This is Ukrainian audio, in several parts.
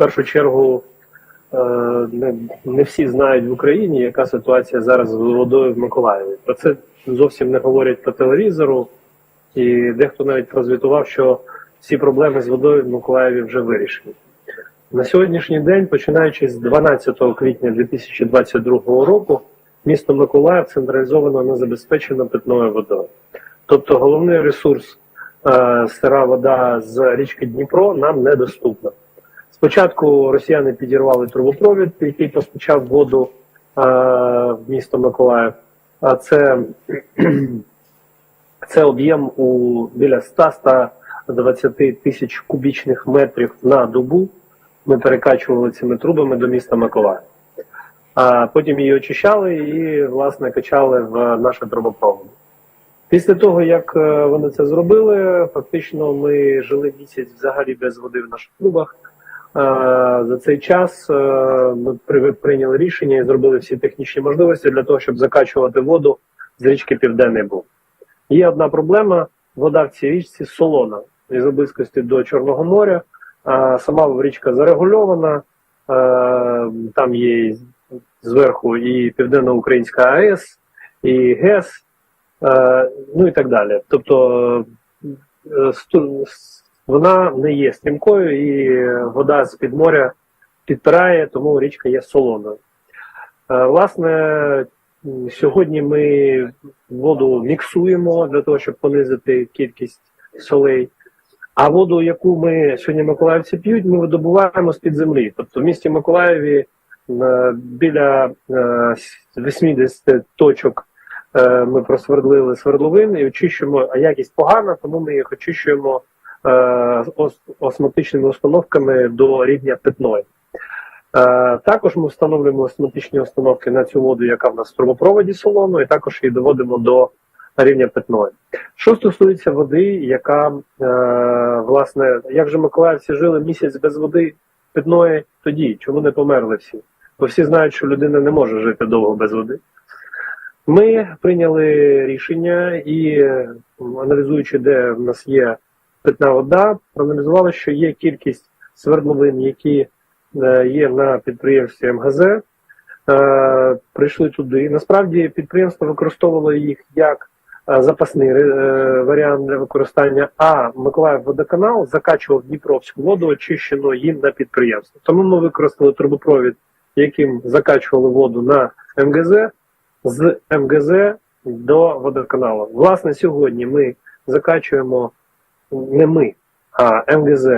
першу чергу е, не, всі знають в Україні, яка ситуація зараз з водою в Миколаєві. Про це зовсім не говорять по телевізору, і дехто навіть прозвітував, що всі проблеми з водою в Миколаєві вже вирішені. На сьогоднішній день, починаючи з 12 квітня 2022 року, місто Миколаїв централізовано не забезпечено питною водою. Тобто головний ресурс е, сира вода з річки Дніпро нам недоступна. Спочатку росіяни підірвали трубопровід, який постачав воду е, в місто Миколаїв. А це, це об'єм у біля 100-120 тисяч кубічних метрів на добу. Ми перекачували цими трубами до міста Миколаїв. А потім її очищали і, власне, качали в наші трубопроводи. Після того, як е, вони це зробили, фактично ми жили місяць взагалі без води в наших клубах. Е, За цей час е, ми прийняли рішення і зробили всі технічні можливості для того, щоб закачувати воду з річки Південний Буг. Є одна проблема: вода в цій річці солона із близькості до Чорного моря. Сама річка зарегульована, е, там є зверху і Південно-Українська АЕС, і ГЕС, е, ну і так далі. Тобто е, вона не є стрімкою, і вода з під моря підпирає, тому річка є солоною. Е, Власне, сьогодні ми воду міксуємо для того, щоб понизити кількість солей. А воду, яку ми сьогодні миколаївці п'ють, ми видобуваємо з-під землі. Тобто в місті Миколаєві е, біля е, 80 точок е, ми просвердлили свердловин і очищуємо, а якість погана, тому ми їх очищуємо е, ос- осмотичними установками до рівня питної. Е, Також ми встановлюємо осмотичні установки на цю воду, яка в нас в трубопроводі солону, і також її доводимо до рівня питної. Що стосується води, яка е, власне, як же миколаївці жили місяць без води питної тоді, чому не померли всі? Бо всі знають, що людина не може жити довго без води. Ми прийняли рішення і, аналізуючи, де в нас є питна вода, проаналізували, що є кількість свердловин, які е, є на підприємстві МГЗ. Е, Прийшли туди. Насправді підприємство використовувало їх як е, запасний варіант для використання. А Миколаїв водоканал закачував Дніпровську воду, очищену їм на підприємство. Тому ми використали трубопровід, яким закачували воду на МГЗ з МГЗ до водоканалу. Власне, сьогодні ми закачуємо не ми, а МГЗ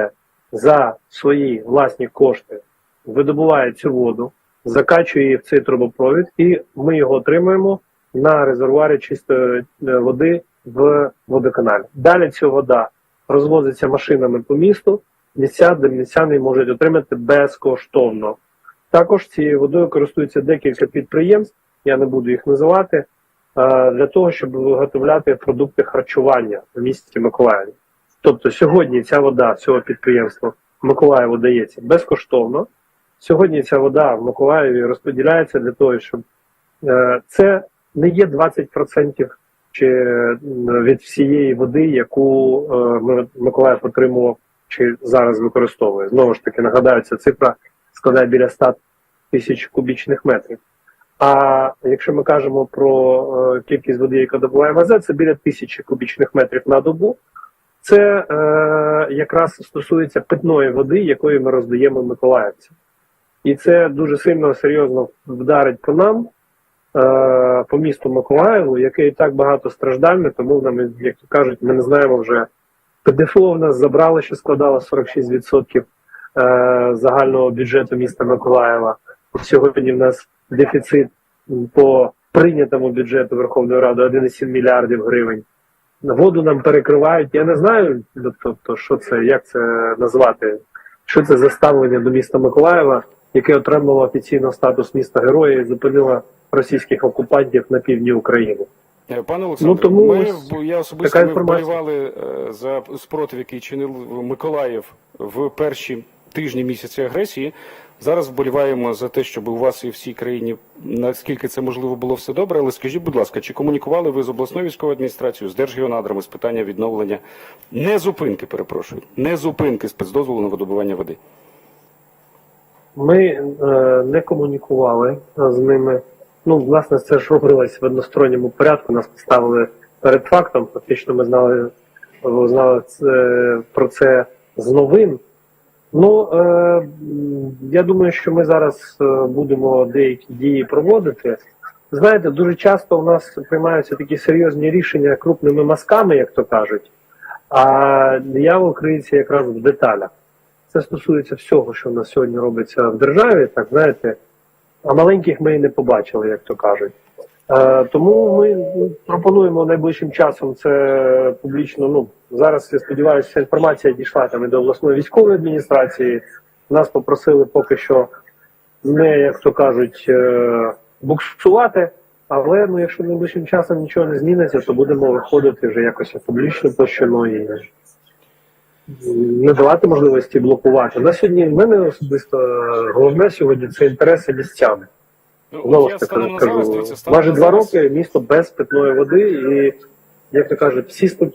за свої власні кошти видобуває цю воду, закачує її в цей трубопровід, і ми його отримуємо на резервуарі чистої е, води в водоканалі. Далі ця вода розвозиться машинами по місту, місця, де містяни можуть отримати безкоштовно. Також цією водою користуються декілька підприємств, я не буду їх називати, е, для того, щоб виготовляти продукти харчування в місті Миколаєві. Тобто сьогодні ця вода цього підприємства Миколаєву дається безкоштовно. Сьогодні ця вода в Миколаєві розподіляється для того, щоб е, це не є 20% чи від всієї води, яку е, Миколаїв отримував чи зараз використовує. Знову ж таки, нагадаю, ця цифра складає біля 100 тисяч кубічних метрів. А якщо ми кажемо про е, кількість води, яка добуває МАЗ, це біля тисячі кубічних метрів на добу. Це е, якраз стосується питної води, якою ми роздаємо миколаївцям. І це дуже сильно серйозно вдарить по нам, е, по місту Миколаєву, яке і так багато страждальне, тому нам, як то кажуть, ми не знаємо вже. ПДФО в нас забрали, що складало 46% е, загального бюджету міста Миколаєва. Сьогодні в нас дефіцит по прийнятому бюджету Верховної Ради 1,7 мільярдів гривень. Воду нам перекривають. Я не знаю, тобто, що це, як це назвати, що це за ставлення до міста Миколаєва, яке отримало офіційно статус міста героя і зупинило російських окупантів на півдні України. Е, Пане Олександре, Ну, тому ми, я особисто ми вболівали е, за спротив, який чинив Миколаїв в перші тижні місяці агресії. Зараз вболіваємо за те, щоб у вас і всій країні наскільки це можливо було все добре. Але скажіть, будь ласка, чи комунікували ви з обласною військовою адміністрацією, з Держгеонадрами з питання відновлення не зупинки, перепрошую, не зупинки спецдозволу на видобування води? Ми е, не комунікували з ними. Ну, власне, це ж робилось в односторонньому порядку. Нас поставили перед фактом. Фактично, ми знали, знали це, про це з новин. Ну, е, я думаю, що ми зараз е, будемо деякі дії проводити. Знаєте, дуже часто у нас приймаються такі серйозні рішення крупними мазками, як то кажуть. А диявол криється якраз в деталях. Це стосується всього, що в нас сьогодні робиться в державі, так знаєте, а маленьких ми і не побачили, як то кажуть. Е, тому ми ну, пропонуємо найближчим часом це публічно. Ну зараз я сподіваюся, ця інформація дійшла там і до обласної військової адміністрації. Нас попросили поки що не, як то кажуть, е, буксувати. Але ну, якщо найближчим часом нічого не зміниться, то будемо виходити вже якось у публічну площину і не давати можливості блокувати. На сьогодні в мене особисто е, головне сьогодні це інтереси містян. Ну, Знову я кажу, майже два роки місто без питної води, і як то кажуть, всі